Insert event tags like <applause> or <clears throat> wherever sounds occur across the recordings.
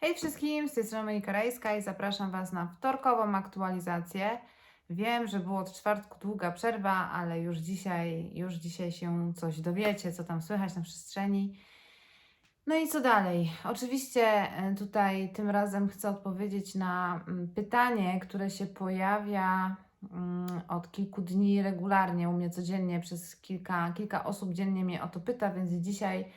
Hej wszystkim, z tej strony Monika Rajska i zapraszam Was na wtorkową aktualizację. Wiem, że było od czwartku długa przerwa, ale już dzisiaj, już dzisiaj się coś dowiecie, co tam słychać na przestrzeni. No i co dalej? Oczywiście e, tutaj tym razem chcę odpowiedzieć na mm, pytanie, które się pojawia mm, od kilku dni regularnie u mnie codziennie, przez kilka, kilka osób dziennie mnie o to pyta, więc dzisiaj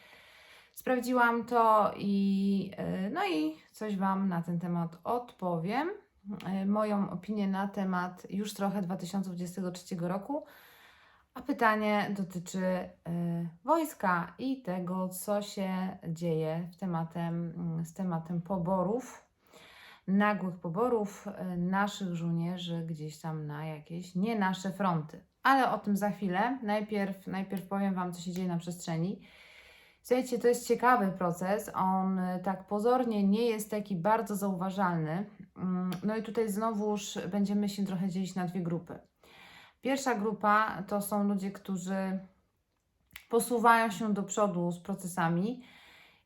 Sprawdziłam to i, y, no i coś Wam na ten temat odpowiem. Y, Moją opinię na temat już trochę 2023 roku. A pytanie dotyczy y, wojska i tego, co się dzieje w tematem, mm, z tematem poborów, nagłych poborów naszych żołnierzy gdzieś tam na jakieś nie nasze fronty. Ale o tym za chwilę. Najpierw, najpierw powiem Wam, co się dzieje na przestrzeni. Słuchajcie, to jest ciekawy proces. On y, tak pozornie nie jest taki bardzo zauważalny. Mm, No i tutaj znowuż będziemy się trochę dzielić na dwie grupy. Pierwsza grupa to są ludzie, którzy posuwają się do przodu z procesami.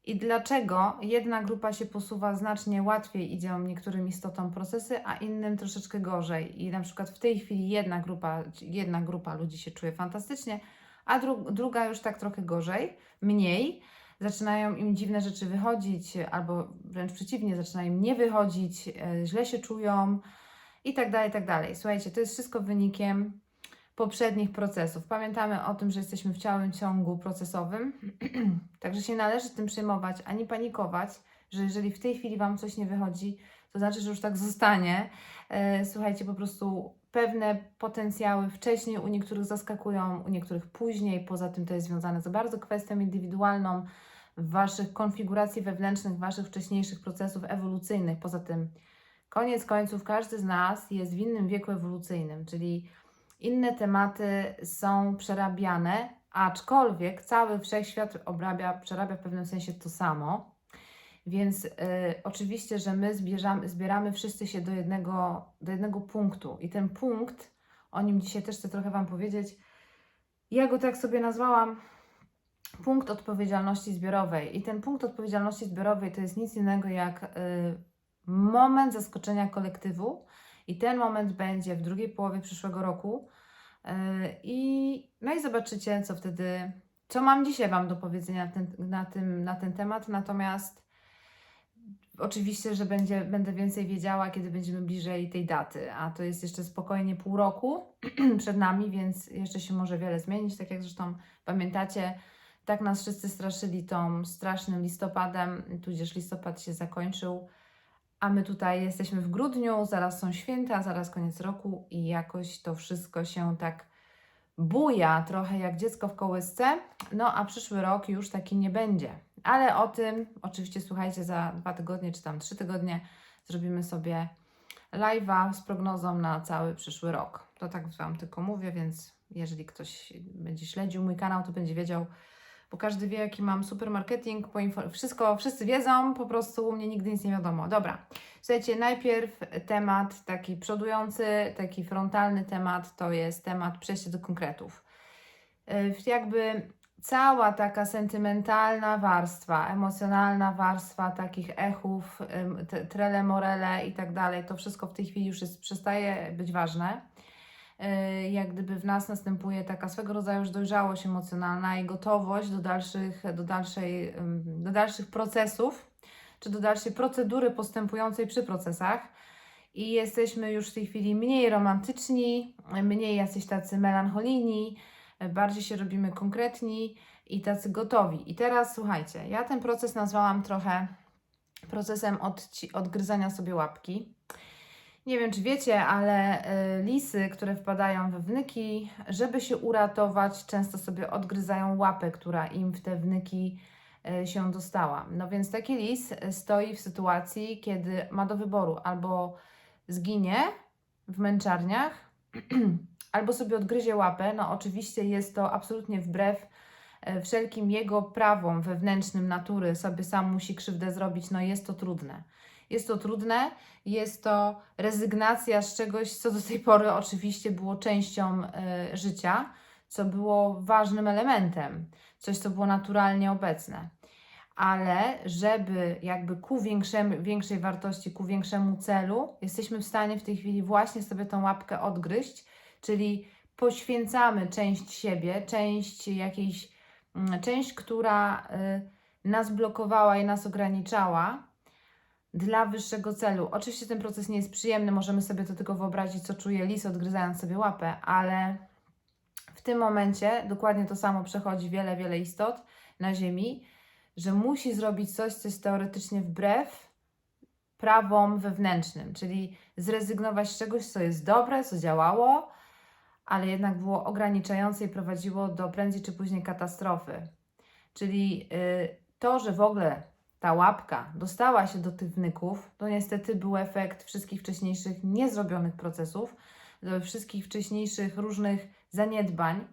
I dlaczego jedna grupa się posuwa znacznie łatwiej, idzie niektórym istotom procesy, a innym troszeczkę gorzej. I na przykład w tej chwili jedna grupa, jedna grupa ludzi się czuje fantastycznie, a dru druga już tak trochę gorzej, mniej. Zaczynają im dziwne rzeczy wychodzić, albo wręcz przeciwnie, zaczynają im nie wychodzić, e, źle się czują i tak dalej, i tak dalej. Słuchajcie, to jest wszystko wynikiem poprzednich procesów. Pamiętamy o tym, że jesteśmy w całym ciągu procesowym, <clears throat> także się należy tym przejmować, ani panikować, że jeżeli w tej chwili Wam coś nie wychodzi, to znaczy, że już tak zostanie. E, Słuchajcie, po prostu pewne potencjały wcześniej u niektórych zaskakują, u niektórych później. Poza tym to jest związane z bardzo kwestią indywidualną Waszych konfiguracji wewnętrznych, Waszych wcześniejszych procesów ewolucyjnych. Poza tym, koniec końców, każdy z nas jest w innym wieku ewolucyjnym, czyli inne tematy są przerabiane, aczkolwiek cały wszechświat obrabia, przerabia w pewnym sensie to samo. Więc y, oczywiście, że my zbierzamy, zbieramy wszyscy się do jednego, do jednego punktu. I ten punkt, o nim dzisiaj też chcę trochę Wam powiedzieć, ja go tak sobie nazwałam punkt odpowiedzialności zbiorowej. I ten punkt odpowiedzialności zbiorowej to jest nic innego jak y, moment zaskoczenia kolektywu. I ten moment będzie w drugiej połowie przyszłego roku. Y, I, no i zobaczycie, co wtedy, co mam dzisiaj Wam do powiedzenia ten, na tym, na ten temat. Natomiast Oczywiście, że będzie, będę więcej wiedziała, kiedy będziemy bliżej tej daty, a to jest jeszcze spokojnie pół roku <clears throat> przed nami, więc jeszcze się może wiele zmienić. Tak jak zresztą pamiętacie, tak nas wszyscy straszyli tą strasznym listopadem, tudzież listopad się zakończył, a my tutaj jesteśmy w grudniu, zaraz są święta, zaraz koniec roku i jakoś to wszystko się tak buja, trochę jak dziecko w kołysce. No a przyszły rok już taki nie będzie. Ale o tym oczywiście słuchajcie za dwa tygodnie czy tam trzy tygodnie zrobimy sobie live'a z prognozą na cały przyszły rok. To tak Wam tylko mówię, więc jeżeli ktoś będzie śledził mój kanał, to będzie wiedział, bo każdy wie, jaki mam super marketing, poinfo- wszystko, wszyscy wiedzą, po prostu u mnie nigdy nic nie wiadomo. Dobra, słuchajcie, najpierw temat taki przodujący, taki frontalny temat, to jest temat przejścia do konkretów. Yy, Jakby cała taka sentymentalna warstwa, emocjonalna warstwa takich echów, trele, morele i tak dalej, to wszystko w tej chwili już jest, przestaje być ważne. Yy, Jak gdyby w nas następuje taka swego rodzaju już dojrzałość emocjonalna i gotowość do dalszych, do dalszej, do dalszych procesów, czy do dalszej procedury postępującej przy procesach. I jesteśmy już w tej chwili mniej romantyczni, mniej jacyś tacy melancholijni, bardziej się robimy konkretni i tacy gotowi. I teraz słuchajcie, ja ten proces nazwałam trochę procesem odci- odgryzania sobie łapki. Nie wiem, czy wiecie, ale y, lisy, które wpadają we wnyki, żeby się uratować, często sobie odgryzają łapę, która im w te wnyki y, się dostała. No więc taki lis stoi w sytuacji, kiedy ma do wyboru albo zginie w męczarniach, <clears throat> albo sobie odgryzie łapę. No oczywiście jest to absolutnie wbrew e, wszelkim jego prawom wewnętrznym natury, sobie sam musi krzywdę zrobić, no jest to trudne. Jest to trudne, jest to rezygnacja z czegoś, co do tej pory oczywiście było częścią e, życia, co było ważnym elementem, coś, co było naturalnie obecne. ale żeby jakby ku większej wartości, ku większemu celu, jesteśmy w stanie w tej chwili właśnie sobie tą łapkę odgryźć, czyli poświęcamy część siebie, część jakiejś, mm, część, która y, nas blokowała i nas ograniczała dla wyższego celu. Oczywiście ten proces nie jest przyjemny, możemy sobie to tylko wyobrazić, co czuje lis odgryzając sobie łapę, ale w tym momencie dokładnie to samo przechodzi wiele, wiele istot na Ziemi, że musi zrobić coś, co jest teoretycznie wbrew prawom wewnętrznym, czyli zrezygnować z czegoś, co jest dobre, co działało, ale jednak było ograniczające i prowadziło do prędzej czy później katastrofy. Czyli y, to, że w ogóle ta łapka dostała się do tych wnyków, to niestety był efekt wszystkich wcześniejszych niezrobionych procesów, wszystkich wcześniejszych różnych zaniedbań.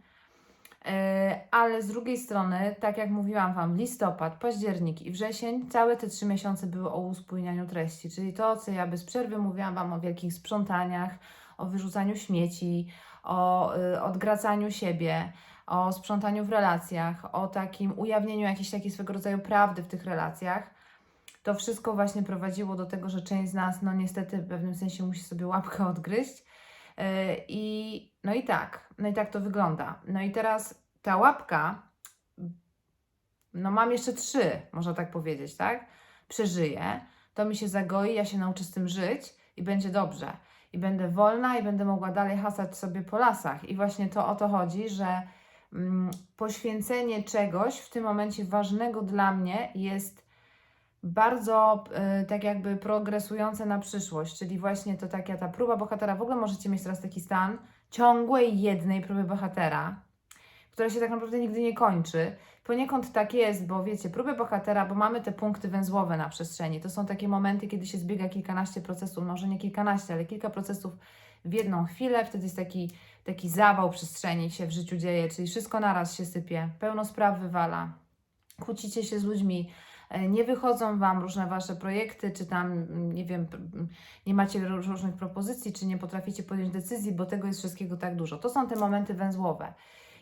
E, Ale z drugiej strony, tak jak mówiłam Wam, listopad, październik i wrzesień, całe te trzy miesiące były o uspójnianiu treści, czyli to, co ja bez przerwy mówiłam Wam o wielkich sprzątaniach, o wyrzucaniu śmieci, o y, odgracaniu siebie, o sprzątaniu w relacjach, o takim ujawnieniu jakiejś takiej swego rodzaju prawdy w tych relacjach. To wszystko właśnie prowadziło do tego, że część z nas, no niestety, w pewnym sensie musi sobie łapkę odgryźć. Yy, I no i tak, no i tak to wygląda. No i teraz ta łapka, no mam jeszcze trzy, można tak powiedzieć, tak? Przeżyję, to mi się zagoi, ja się nauczę z tym żyć i będzie dobrze. I będę wolna i będę mogła dalej hasać sobie po lasach. I właśnie to o to chodzi, że mm, poświęcenie czegoś w tym momencie ważnego dla mnie jest bardzo y, tak jakby progresujące na przyszłość, czyli właśnie to taka ta próba bohatera. W ogóle możecie mieć teraz taki stan ciągłej jednej próby bohatera, która się tak naprawdę nigdy nie kończy. Poniekąd tak jest, bo wiecie, próby bohatera, bo mamy te punkty węzłowe na przestrzeni. To są takie momenty, kiedy się zbiega kilkanaście procesów, może nie kilkanaście, ale kilka procesów w jedną chwilę. Wtedy jest taki, taki zawał przestrzeni się w życiu dzieje, czyli wszystko naraz się sypie, pełno spraw wywala, kłócicie się z ludźmi, e, nie wychodzą Wam różne Wasze projekty, czy tam, mm, nie wiem, p- m, nie macie ró- różnych propozycji, czy nie potraficie podjąć decyzji, bo tego jest wszystkiego tak dużo. To są te momenty węzłowe.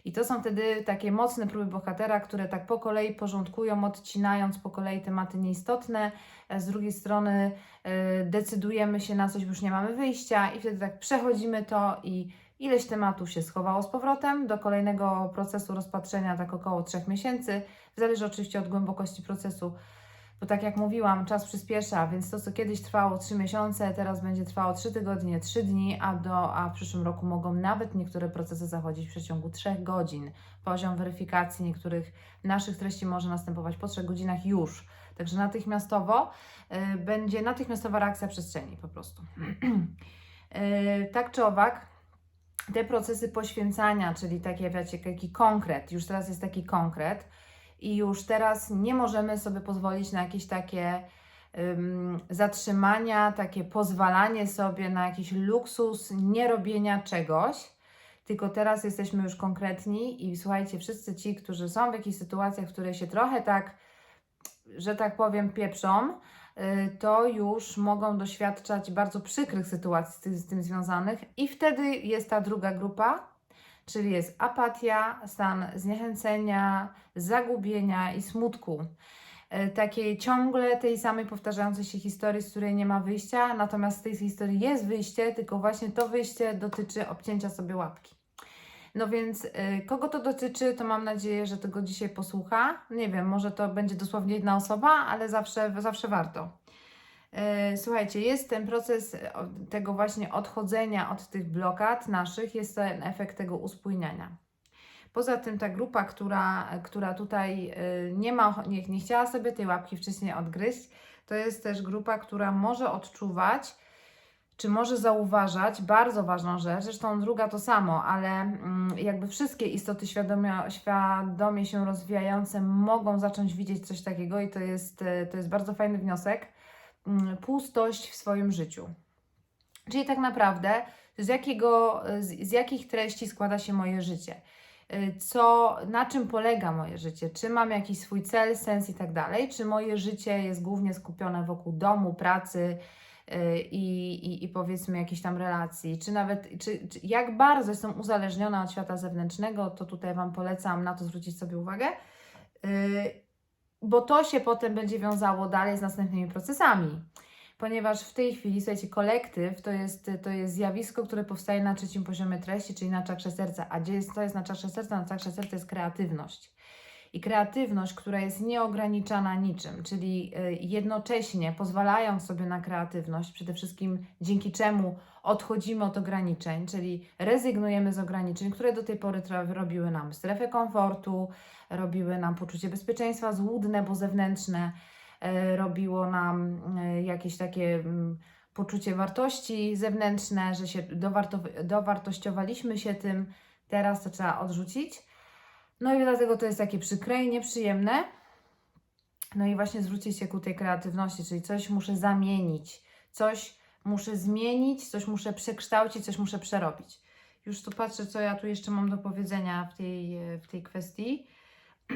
I to są wtedy takie mocne próby bohatera, które tak po kolei porządkują, odcinając po kolei tematy nieistotne. E, Z drugiej strony e, decydujemy się na coś, bo już nie mamy wyjścia, i wtedy tak przechodzimy to i ileś tematów się schowało z powrotem do kolejnego procesu rozpatrzenia, tak około trzech miesięcy. Zależy oczywiście od głębokości procesu, bo tak jak mówiłam, czas przyspiesza, więc to, co kiedyś trwało 3 miesiące, teraz będzie trwało 3 tygodnie, 3 dni, a, do, a w przyszłym roku mogą nawet niektóre procesy zachodzić w przeciągu 3 godzin. Poziom weryfikacji niektórych naszych treści może następować po 3 godzinach już. Także natychmiastowo y, będzie natychmiastowa reakcja przestrzeni po prostu. <clears throat> Y, tak czy owak, te procesy poświęcania, czyli takie, wiecie, taki konkret, już teraz jest taki konkret i już teraz nie możemy sobie pozwolić na jakieś takie ym, zatrzymania, takie pozwalanie sobie na jakiś luksus nierobienia czegoś, tylko teraz jesteśmy już konkretni i słuchajcie, wszyscy ci, którzy są w jakichś sytuacjach, w której się trochę tak, że tak powiem, pieprzą, y, to już mogą doświadczać bardzo przykrych sytuacji z tym związanych. I wtedy jest ta druga grupa, czyli jest apatia, stan zniechęcenia, zagubienia i smutku. E, Takiej ciągle tej samej powtarzającej się historii, z której nie ma wyjścia, natomiast z tej historii jest wyjście, tylko właśnie to wyjście dotyczy obcięcia sobie łapki. No więc y, kogo to dotyczy, to mam nadzieję, że tego dzisiaj posłucha. Nie wiem, może to będzie dosłownie jedna osoba, ale zawsze, zawsze warto. E, Słuchajcie, jest ten proces e, tego właśnie odchodzenia od tych blokad naszych, jest ten efekt tego uspójniania. Poza tym ta grupa, która, która tutaj e, nie, ma, nie, nie chciała sobie tej łapki wcześniej odgryźć, to jest też grupa, która może odczuwać, czy może zauważać bardzo ważną rzecz, zresztą druga to samo, ale mm, jakby wszystkie istoty świadomie, świadomie się rozwijające mogą zacząć widzieć coś takiego i to jest, to jest bardzo fajny wniosek pustość w swoim życiu. Czyli tak naprawdę, z, jakiego, z, z jakich treści składa się moje życie? Y, Co, na czym polega moje życie? Czy mam jakiś swój cel, sens i tak dalej? Czy moje życie jest głównie skupione wokół domu, pracy y, i, i, i powiedzmy jakichś tam relacji? Czy nawet, czy, czy jak bardzo jestem uzależniona od świata zewnętrznego, to tutaj Wam polecam na to zwrócić sobie uwagę. Y, bo to się potem będzie wiązało dalej z następnymi procesami. Ponieważ w tej chwili, słuchajcie, kolektyw to jest, to jest zjawisko, które powstaje na trzecim poziomie treści, czyli na czakrze serca. A gdzie jest, to jest na czakrze serca? Na czakrze serca jest kreatywność. I kreatywność, która jest nieograniczana niczym, czyli y, jednocześnie pozwalając sobie na kreatywność, przede wszystkim dzięki czemu odchodzimy od ograniczeń, czyli rezygnujemy z ograniczeń, które do tej pory robiły nam strefę komfortu, robiły nam poczucie bezpieczeństwa złudne, bo zewnętrzne, e, robiło nam e, jakieś takie mm, poczucie wartości zewnętrzne, że się dowarto- dowartościowaliśmy się tym, teraz to trzeba odrzucić. No i dlatego to jest takie przykre i nieprzyjemne. No i właśnie zwrócić się ku tej kreatywności, czyli coś muszę zamienić, coś muszę zmienić, coś muszę przekształcić, coś muszę przerobić. Już tu patrzę, co ja tu jeszcze mam do powiedzenia w tej, w tej kwestii.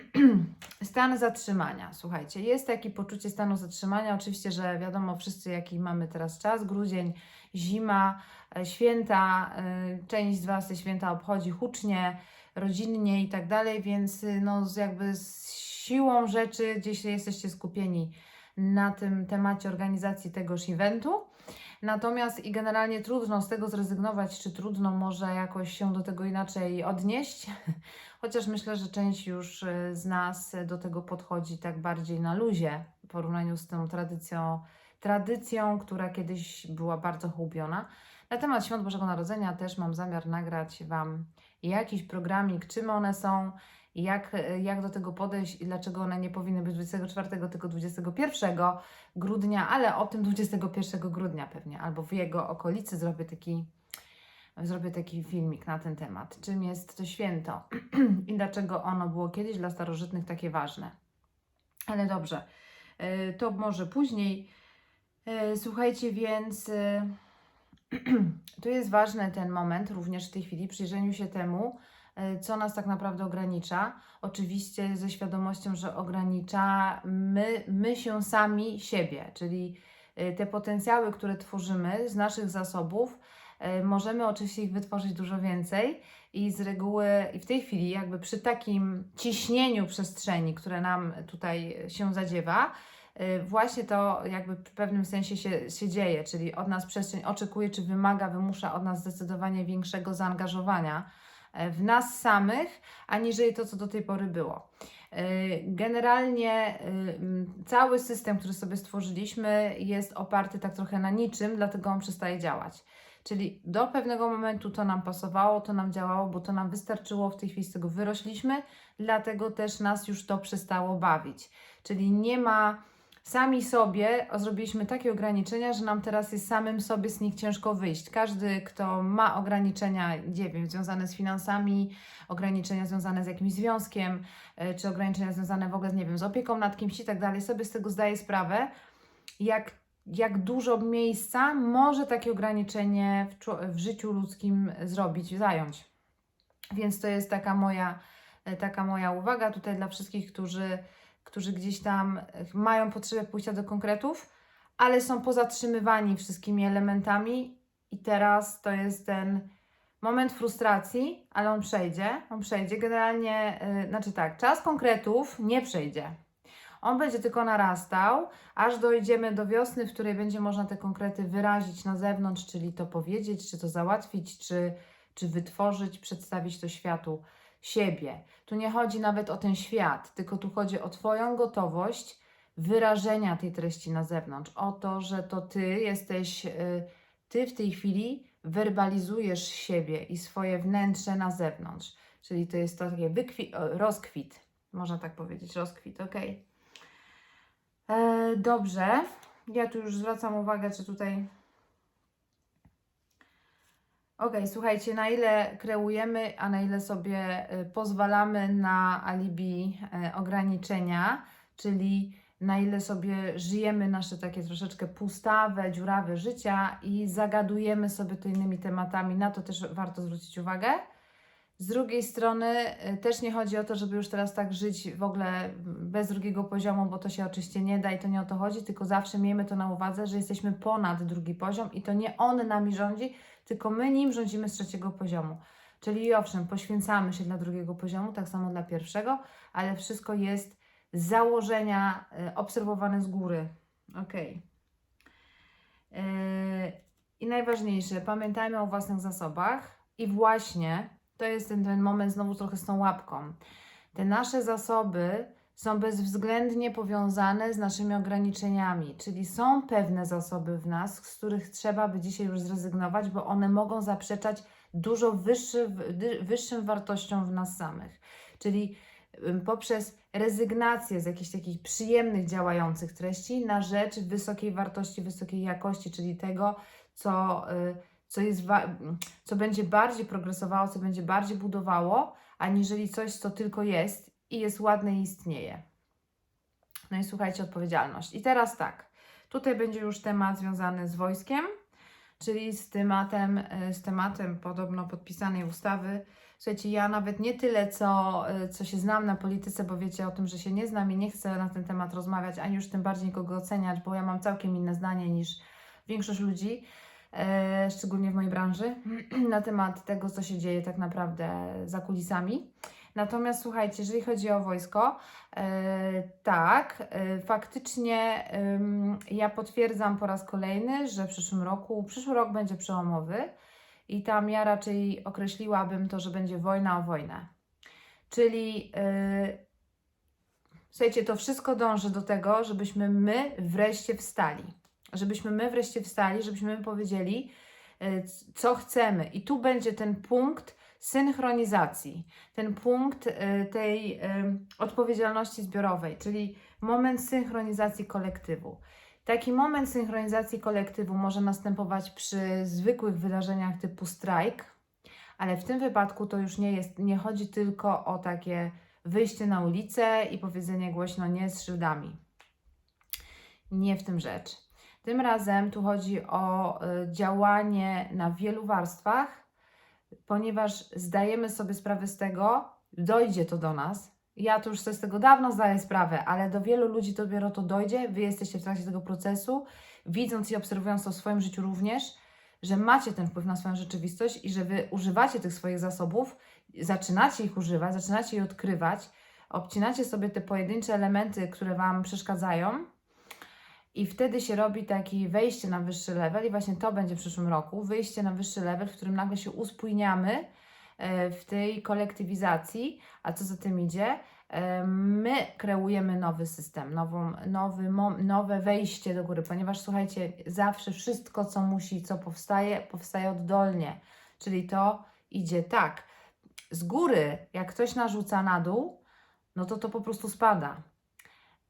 <clears throat> Stan zatrzymania. Słuchajcie, jest takie poczucie stanu zatrzymania. Oczywiście, że wiadomo wszyscy, jaki mamy teraz czas, grudzień, zima, e, święta. e, Część z Was te święta obchodzi hucznie, rodzinnie i tak dalej, więc y, no, jakby z siłą rzeczy gdzieś jesteście skupieni na tym temacie organizacji tegoż eventu. Natomiast i generalnie trudno z tego zrezygnować, czy trudno może jakoś się do tego inaczej odnieść. <laughs> Chociaż myślę, że część już y, z nas do tego podchodzi tak bardziej na luzie w porównaniu z tą tradycją, tradycją, która kiedyś była bardzo chłubiona. Na temat Świąt Bożego Narodzenia też mam zamiar nagrać Wam jakiś programik, czym one są, jak, jak do tego podejść i dlaczego one nie powinny być 24, tylko 21 grudnia, ale o tym 21 grudnia pewnie, albo w jego okolicy zrobię taki, zrobię taki filmik na ten temat. Czym jest to święto <clears throat> i dlaczego ono było kiedyś dla starożytnych takie ważne. Ale dobrze, y, to może później. Y, Słuchajcie, więc y, <clears throat> tu jest ważny ten moment również w tej chwili, przyjrzeniu się temu, y, co nas tak naprawdę ogranicza. Oczywiście ze świadomością, że ogranicza my, my się sami siebie, czyli te potencjały, które tworzymy z naszych zasobów, możemy oczywiście ich wytworzyć dużo więcej i z reguły i w tej chwili jakby przy takim ciśnieniu przestrzeni, które nam tutaj się zadziewa, właśnie to jakby w pewnym sensie się, się dzieje, czyli od nas przestrzeń oczekuje, czy wymaga, wymusza od nas zdecydowanie większego zaangażowania e, w nas samych, aniżeli to, co do tej pory było. Y, Generalnie y, cały system, który sobie stworzyliśmy, jest oparty tak trochę na niczym, dlatego on przestaje działać. Czyli do pewnego momentu to nam pasowało, to nam działało, bo to nam wystarczyło, w tej chwili z tego wyrośliśmy, dlatego też nas już to przestało bawić. Czyli nie ma sami sobie zrobiliśmy takie ograniczenia, że nam teraz jest samym sobie z nich ciężko wyjść. Każdy, kto ma ograniczenia, nie wiem, związane z finansami, ograniczenia związane z jakimś związkiem, e, czy ograniczenia związane w ogóle z, nie wiem, z opieką nad kimś i tak dalej, sobie z tego zdaje sprawę, jak, jak dużo miejsca może takie ograniczenie w, w życiu ludzkim zrobić, zająć. Więc to jest taka moja, e, taka moja uwaga tutaj dla wszystkich, którzy, którzy gdzieś tam e, mają potrzebę pójścia do konkretów, ale są pozatrzymywani wszystkimi elementami i teraz to jest ten moment frustracji, ale on przejdzie, on przejdzie. Generalnie, yy, znaczy tak, czas konkretów nie przejdzie. On będzie tylko narastał, aż dojdziemy do wiosny, w której będzie można te konkrety wyrazić na zewnątrz, czyli to powiedzieć, czy to załatwić, czy, czy wytworzyć, przedstawić to światu siebie. Tu nie chodzi nawet o ten świat, tylko tu chodzi o Twoją gotowość wyrażenia tej treści na zewnątrz, o to, że to Ty jesteś, y, Ty w tej chwili werbalizujesz siebie i swoje wnętrze na zewnątrz. Czyli to jest to rozkwit, można tak powiedzieć, rozkwit, ok. E, dobrze, ja tu już zwracam uwagę, czy tutaj. Ok, słuchajcie, na ile kreujemy, a na ile sobie y, pozwalamy na alibi y, ograniczenia, czyli na ile sobie żyjemy nasze takie troszeczkę pustawe, dziurawe życia i zagadujemy sobie to innymi tematami, na to też warto zwrócić uwagę. Z drugiej strony y, też nie chodzi o to, żeby już teraz tak żyć w ogóle bez drugiego poziomu, bo to się oczywiście nie da i to nie o to chodzi, tylko zawsze miejmy to na uwadze, że jesteśmy ponad drugi poziom i to nie on nami rządzi, tylko my nim rządzimy z trzeciego poziomu. Czyli owszem, poświęcamy się dla drugiego poziomu, tak samo dla pierwszego, ale wszystko jest założenia y, obserwowane z góry. Ok. I najważniejsze, pamiętajmy o własnych zasobach i właśnie to jest ten, ten moment znowu trochę z tą łapką. Te nasze zasoby są bezwzględnie powiązane z naszymi ograniczeniami, czyli są pewne zasoby w nas, z których trzeba by dzisiaj już zrezygnować, bo one mogą zaprzeczać dużo wyższy, wy- wyższym wartościom w nas samych. Czyli poprzez rezygnację z jakichś takich przyjemnych, działających treści na rzecz wysokiej wartości, wysokiej jakości, czyli tego, co, y, co, jest co będzie bardziej progresowało, co będzie bardziej budowało, aniżeli coś, co tylko jest i jest ładne i istnieje. No i słuchajcie, odpowiedzialność. I teraz tak, tutaj będzie już temat związany z wojskiem, czyli z tematem, y, z tematem podobno podpisanej ustawy. Słuchajcie, ja nawet nie tyle, co, y, co się znam na polityce, bo wiecie o tym, że się nie znam i nie chcę na ten temat rozmawiać, ani już tym bardziej nikogo oceniać, bo ja mam całkiem inne zdanie niż większość ludzi, e, szczególnie w mojej branży, <clears throat> na temat tego, co się dzieje tak naprawdę za kulisami. Natomiast słuchajcie, jeżeli chodzi o wojsko, e, tak, e, faktycznie ja potwierdzam po raz kolejny, że w przyszłym roku, przyszły rok będzie przełomowy i tam ja raczej określiłabym to, że będzie wojna o wojnę. Czyli słuchajcie, to wszystko dąży do tego, żebyśmy my wreszcie wstali. Żebyśmy my wreszcie wstali, żebyśmy my powiedzieli, c- co chcemy. I tu będzie ten punkt synchronizacji, ten punkt yy, tej yy, odpowiedzialności zbiorowej, czyli moment synchronizacji kolektywu. Taki moment synchronizacji kolektywu może następować przy zwykłych wydarzeniach typu strajk, ale w tym wypadku to już nie jest, nie chodzi tylko o takie wyjście na ulicę i powiedzenie głośno nie z szyldami. Nie w tym rzecz. Tym razem tu chodzi o y, działanie na wielu warstwach, ponieważ zdajemy sobie sprawę z tego, dojdzie to do nas. Ja to już sobie z tego dawno zdaję sprawę, ale do wielu ludzi dopiero to dojdzie. Wy jesteście w trakcie tego procesu, widząc i obserwując to w swoim życiu również, że macie ten wpływ na swoją rzeczywistość i że wy używacie tych swoich zasobów, zaczynacie ich używać, zaczynacie je odkrywać, obcinacie sobie te pojedyncze elementy, które Wam przeszkadzają. I wtedy się robi takie wejście na wyższy level, i właśnie to będzie w przyszłym roku wyjście na wyższy level, w którym nagle się uspójniamy e, w tej kolektywizacji, a co za tym idzie, e, my kreujemy nowy system, nową, nowy, nowe wejście do góry, ponieważ słuchajcie, zawsze wszystko, co musi, co powstaje, powstaje oddolnie, czyli to idzie tak. Z góry, jak ktoś narzuca na dół, no to to po prostu spada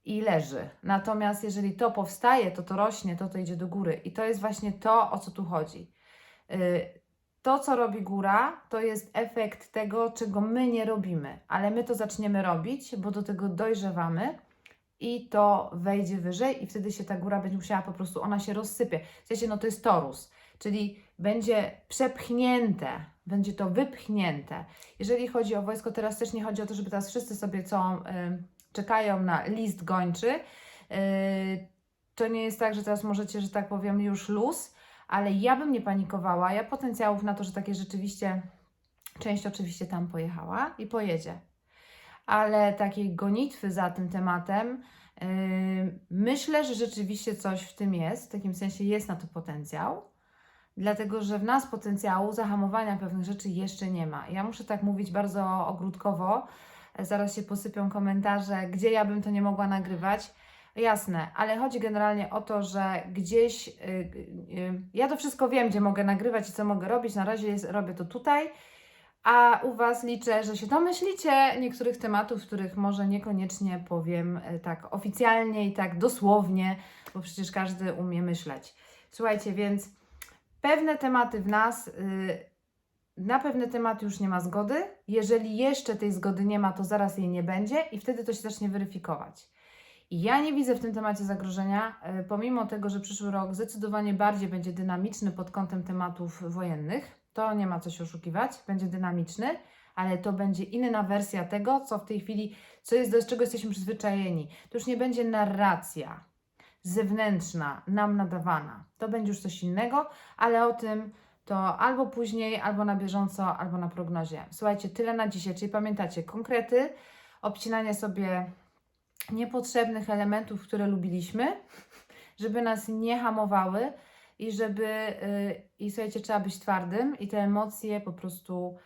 i leży. Natomiast jeżeli to powstaje, to to rośnie, to to idzie do góry. I to jest właśnie to, o co tu chodzi. Y, To, co robi góra, to jest efekt tego, czego my nie robimy, ale my to zaczniemy robić, bo do tego dojrzewamy i to wejdzie wyżej i wtedy się ta góra będzie musiała po prostu, ona się rozsypie. W sensie, no to jest torus, czyli będzie przepchnięte, będzie to wypchnięte. Jeżeli chodzi o wojsko, teraz też nie chodzi o to, żeby teraz wszyscy sobie co y, czekają na list gończy. Y, to nie jest tak, że teraz możecie, że tak powiem, już luz, ale ja bym nie panikowała. Ja potencjałów na to, że takie rzeczywiście, część oczywiście tam pojechała i pojedzie. Ale takiej gonitwy za tym tematem, yy, myślę, że rzeczywiście coś w tym jest. W takim sensie jest na to potencjał. Dlatego, że w nas potencjału zahamowania pewnych rzeczy jeszcze nie ma. Ja muszę tak mówić bardzo ogródkowo. Zaraz się posypią komentarze, gdzie ja bym to nie mogła nagrywać. Jasne, ale chodzi generalnie o to, że gdzieś y, y, ja to wszystko wiem, gdzie mogę nagrywać i co mogę robić. Na razie jest, robię to tutaj, a u Was liczę, że się domyślicie niektórych tematów, których może niekoniecznie powiem y, tak oficjalnie i tak dosłownie, bo przecież każdy umie myśleć. Słuchajcie, więc pewne tematy w nas. y, na pewne tematy już nie ma zgody. Jeżeli jeszcze tej zgody nie ma, to zaraz jej nie będzie i wtedy to się zacznie weryfikować. I ja nie widzę w tym temacie zagrożenia, y, pomimo tego, że przyszły rok zdecydowanie bardziej będzie dynamiczny pod kątem tematów wojennych. To nie ma co się oszukiwać, będzie dynamiczny, ale to będzie inna wersja tego, co w tej chwili, co jest, do czego jesteśmy przyzwyczajeni. To już nie będzie narracja zewnętrzna, nam nadawana. To będzie już coś innego, ale o tym to albo później, albo na bieżąco, albo na prognozie. Słuchajcie, tyle na dzisiaj. Czyli pamiętacie, konkrety, obcinanie sobie niepotrzebnych elementów, które lubiliśmy, <laughs> żeby nas nie hamowały i żeby, y, i słuchajcie, trzeba być twardym i te emocje po prostu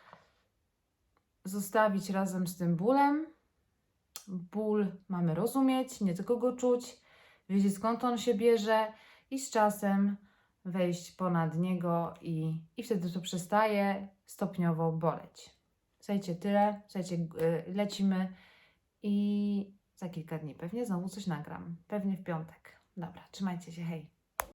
zostawić razem z tym bólem. Ból mamy rozumieć, nie tylko go czuć, wiedzieć skąd on się bierze i z czasem wejść ponad niego i, i wtedy to przestaje stopniowo boleć. Słuchajcie, tyle. Słuchajcie, y, lecimy i za kilka dni pewnie znowu coś nagram. Pewnie w piątek. Dobra, trzymajcie się, hej.